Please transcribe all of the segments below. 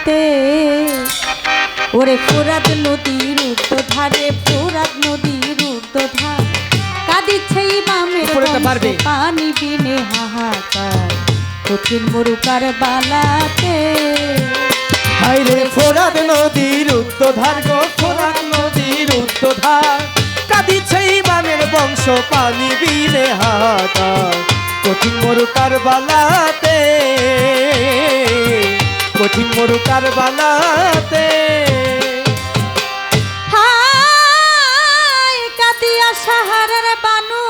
বালাতে ওরে ফোরাত নদীর ধারে ফোরাত নদীর ধার কাঁদিছে ইমামের। পানি বিনে হাহাকার। কঠিন মরুকার বালাতে। হাইরে ফোরাত নদীর উত্তধার গো ফোরাত নদীর উত্তধার কাঁদিছে ইমামের বংশ পানি বিলে হাতা কঠিন মরুকার বালাতে। কঠিন মরুকার বালাতে হায় কাদিয়া সাহারের বানু।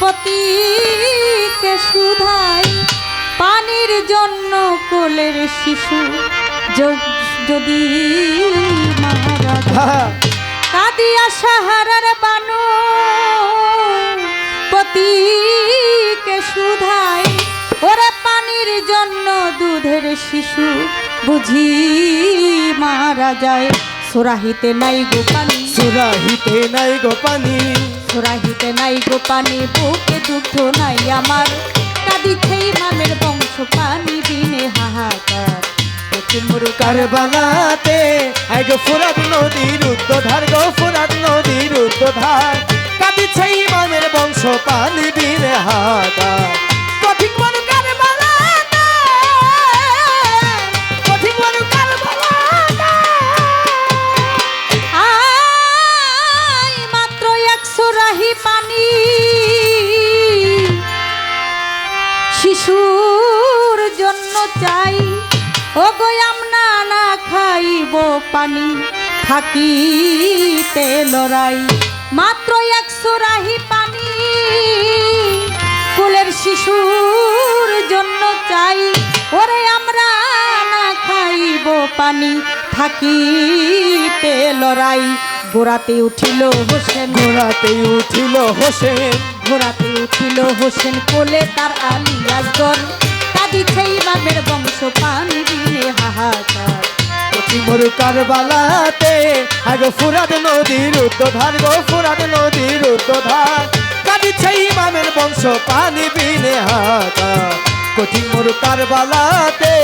পতিকে সুধাই পানির জন্য কোলের শিশু। যদি মারা কাদিয়া সাহারার বানু পতিকে জন্য দুধের শিশু বুঝি মারা যায়। সোরাহিতে নাই গো পানি সুরাহিতে নাই গো পানি সোরাহিতে নাই গো পানি বুকে দুঃখ নাই আমার। কাঁদিছে ইমামের বংশ পানি বিনে হাহাকার। কারবালাতে আই গো ফুরাত নদীর উত্তধার গো ফুরাত নদীর উত্তধার কাঁদিছে ইমামের বংশ পানি বিনে হাতা একশো রাহি পানি। শিশুর জন্য চাই ও আমরা না খাইব পানি। থাকিতে লড়াই, মাত্র একশো রাহি পানি। কুলের শিশুর জন্য চাই, ওরে আমরা না খাইব পানি। থাকিতে লড়াই গোড়াতে উঠিল হোসেন। ঘোড়াতে উঠিল হোসেন। ঘোড়াতে উঠিল হোসেন কোলে তার আলী আসগর কাঁদিছে ইমামের বংশ পানি দিনে হাহাকার। মরু কারবালাতে আই গো ফুরাত নদীর উত্তধার গো ফুরাত নদীর উত্তধার কাঁদিছে ইমামের বংশ পানি বিনে হাতা কঠিন মরু কারবালাতে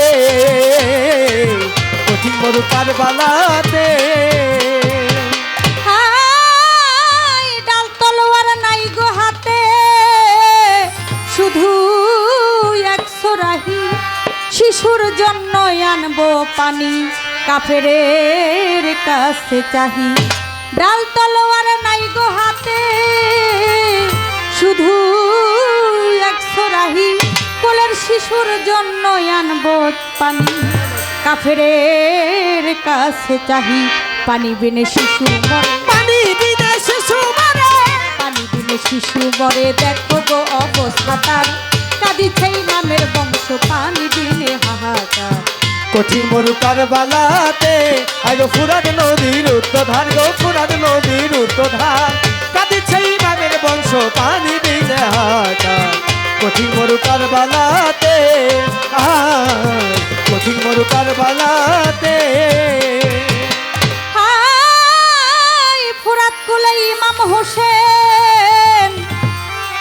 কঠিন মরু কারবালাতে আনব পানি কাফেরের কাছে চাহি। ডাল তলোয়ার নাই গো হাতে শুধু একশো রাহি কোলের শিশুর জন্য আনব পানি কাফেরের কাছে চাহি। পানি বিনে শিশু মরে। পানি বিনে শিশু মারে। পানি বিনে শিশু মরে। দেখো গো অবস্থা তার। কাঁদিছে নামের বংশ পানি বিনে হাহাকার। কঠিন মরু কারবালাতে। আই গো ফুরাত নদীর উত্তধার গো ফুরাত নদীর উত্তধার কাঁদিছে ইমামের বংশ পানি বিনে হাতা কঠিন মরু কারবালাতে আয়, কঠিন মরু কারবালাতে। হাই ফুরাত কুলে ইমাম হোসেন।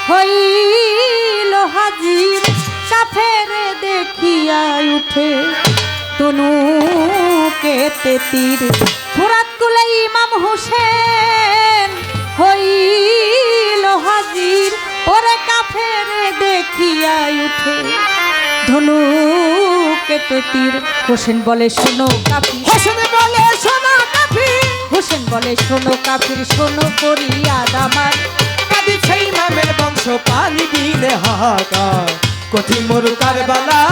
হইল হাজির কাফেরে দেখিয়া উঠে। তনু কেতে তীর। ফুরাত কুলে ইমাম হোসেন হইল হাজির ওরে কাফেরে দেখিয়া উঠে। ধনু কেতে তীর। হোসেন বলে, শোনো কাফি হোসেন বলে, শোনো কাফি হোসেন বলে, শোনো কাফির, শোনো ফরিয়াদ আমার কাঁদিছে ইমামের বংশ, পানি বিনে হাতা কঠিন মরু কারবালাতে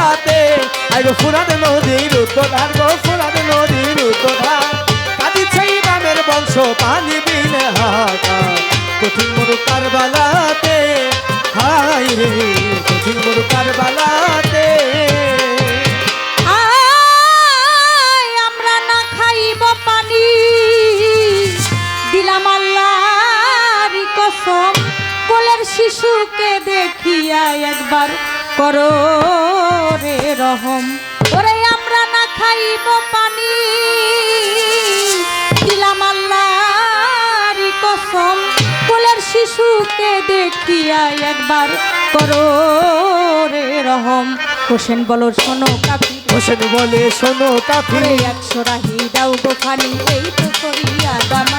আই গো ফুরাত নদীর উত্তধার গো ফুরাত নদীর উত্তধার কাঁদিছে ইমামের বংশ, পানি বিনে হাতা কঠিন মরু কারবালাতে হাই রে, কঠিন মরু কারবালাতে। আমরা না খাইব পানি। দিলাম আল্লাহর কসম, কোলের শিশুকে দেখিয়া একবার করো রে রহম। ওরে আমরা না খাইব পানি। দিলাম আল্লাহর কসম। কোলের শিশুকে দেখিয়া একবার করো রে রহম। হোসেন বলো শোনো কাফি হোসেন বলে শোনো কাফি একশো রাহি দাও গো ফানি এই তো করিয়া দামা।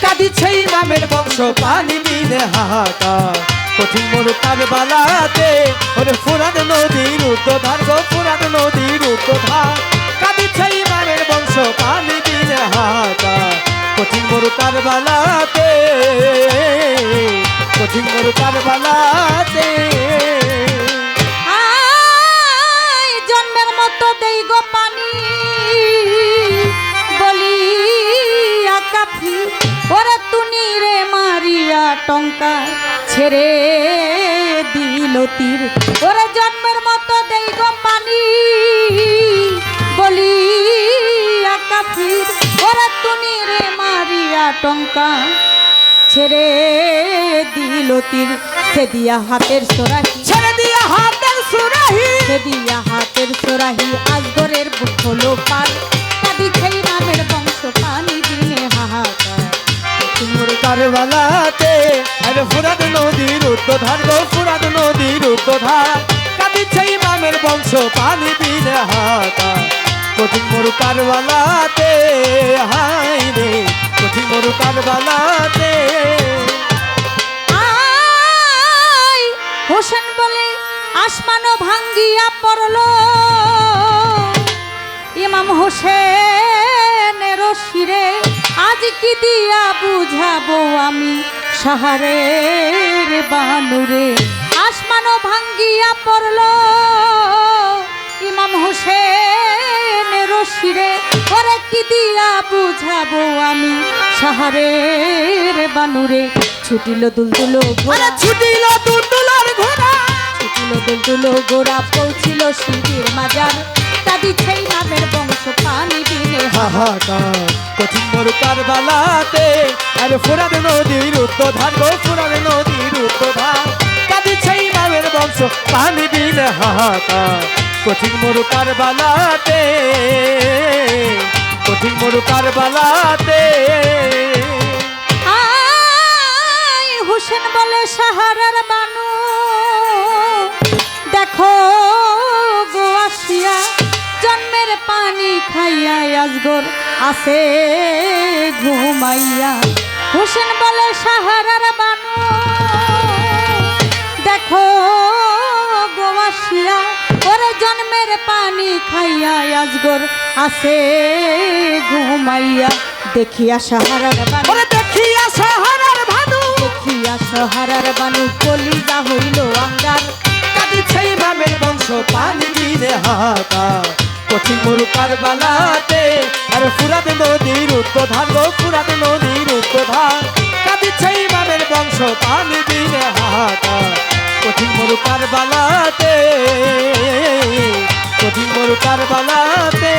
কাঁদিছে ইমামের বংশ পানি বিনে হাহাকার। কঠিন মরু কারবালাতে ওরে ফুরান নদীর উদ্ধার গো, ফুরান নদীর উদ্ধার কাঁদিছে ইমামের বংশ, পানি বিনে হাহাকার। কঠিন মরু কারবালাতে কঠিন মরু কারবালাতে আয়, জন্মের মতো দেই গো পানি। বলি কাফি ওরে তুনি রে মারিয়া টঙ্কা। ছেড়ে দিল তীর। ওরে জন্মের মতো দেই গো পানি বলি কাফি ওরে তুনি রে মারিয়া টঙ্কা ছেড়ে দিল তীর। সে দিয়া হাতের সোরাহি ছেড়ে দিয়া হাতের সুরাহি। সে দিয়া হাতের সোরাহি। আজগরের বুক হলো পার কাদি খেই নামের বংশ পানি কারবালাতে। আরে ফুরাদ নদীর উদ্ধার গো, ফুরাদ নদীর উদ্ধার কাঁদিছে ইমামের বংশ, পানি বিনে হাতা কঠিন মোর কারবালাতে হাই রে, কঠিন মোর কারবালাতে। হোসেন বলে আসমানও ভাঙ্গিয়া পড়ল। ইমাম হোসেনের শিরে আজ কি দিয়া বুঝাবো আমি সাহারের বানুরে। আসমানও ভাঙ্গিয়া পড়ল ইমাম হোসেন শিরে ওরে কি দিয়া বুঝাবো আমি সাহারের বানুরে। ছুটিল দুলদুলো ঘোড়া ছুটিল দুলদুলার ঘোড়া। ছুটিল দুলদুলো গোড়া পৌঁছিল শিবির মাজার। দাদি সেই নামের বংশ পানি বিনে হাহাকার কঠিন মোর কারবালাতে আরে ফুরাদ নদীর উদ্ধার গো ফুরাদ নদীর উদ্ধার কাঁদিছে ইমামের বংশ পানি বিনে হাহাকার কঠিন মোর কারবালাতে কঠিন মোর কারবালাতে হোসেন বলে সাহারার বানু দেখো আসে ঘুমাইয়া। হোসেন বলে সাহারার বানু দেখো গো আসিয়া ওরে জন্মের পানি খাইয়া আজগর আসে ঘুমাইয়া। দেখিয়া সাহারার বানু ওরে দেখিয়া সাহারার ভানু দেখিয়া সহারার বানু কলিজা হইল আঙ্গার কাঁদিছে ইমামের বংশ পানি বিনে হাহাকার। কঠিন মোর কারবালাতে আরে ফুরাদ নদীর উদ্ধার গো ফুরাদ নদীর উদ্ধার কাঁদিছে ইমামের বংশ, পানি বিনে হাহাকার। কঠিন মোর কারবালাতে কঠিন মোর কারবালাতে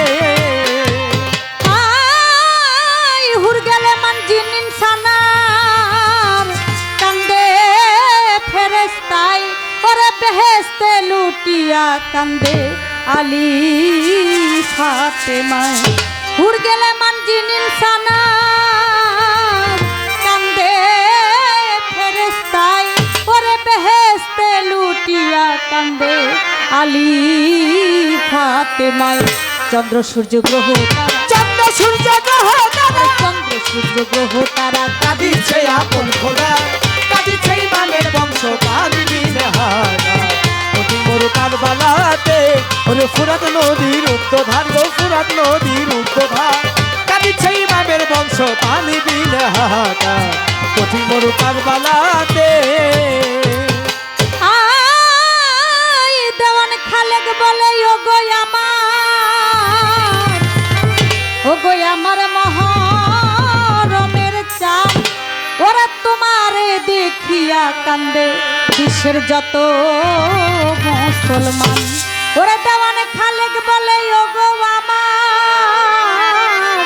বেহেস্তে লুটিয়া কান্দে আলী ফাতেমায় হুর গেলে মান কান্দে ফেরেস্তাই ওরে বেহেস্তে লুটিয়া কান্দে। আলী ফাতেমায় চন্দ্র সূর্য গ্রহ চন্দ্র সূর্য গ্রহ চন্দ্র সূর্য গ্রহ তারা কাঁদিছে আপন খোদা কাঁদিছে ইমামের বংশ পানি বিনে মোর কারবালাতে ওরে ফুরাত নদীর উদ্ধার গো ফুরাত নদীর উদ্ধার কাঁদিছে ইমামের বংশ, পানি বিনে হাহাকার। কঠিন মোর কারবালাতে দেওয়ান খালেক বলে ও গো ও গো আমার মহরমের ওরা তোমারে দেখিয়া কান্দে। বিশ্বের যত মুসলমান? ওরা দেওয়ান খালেক বলে ও গো আমার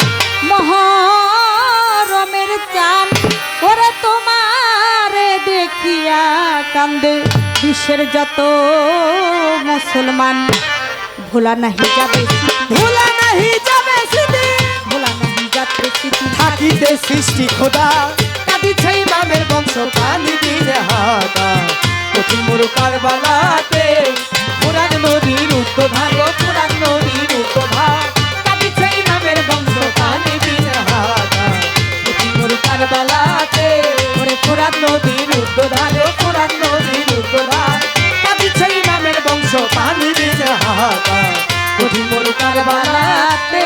মহরমের চাঁদ ওরে তোমারে দেখিয়া কান্দে বিশ্বের যত মুসলমান? ভোলা নাহি যাবে ভোলা নাহি যাবে ভোলা নাহি যাবে থাকিতে সৃষ্টি খোদা। কাঁদিছে ইমামের বংশ পানি দিনে হাহাকার কঠিন মোর কারবালাতে ফুরাদ নদীর উত্তধার গো ফুরাদ নদীর উত্তধার কাঁদিছে ইমামের বংশ পানি বিনে হাহাকার কচি মরু কারবালাতে ওরে ফোরাত নদীর উত্তধার গো ফুরাদ নদীর উত্তধার কাঁদিছে ইমামের বংশ পানি কচি কারবালাতে বালাতে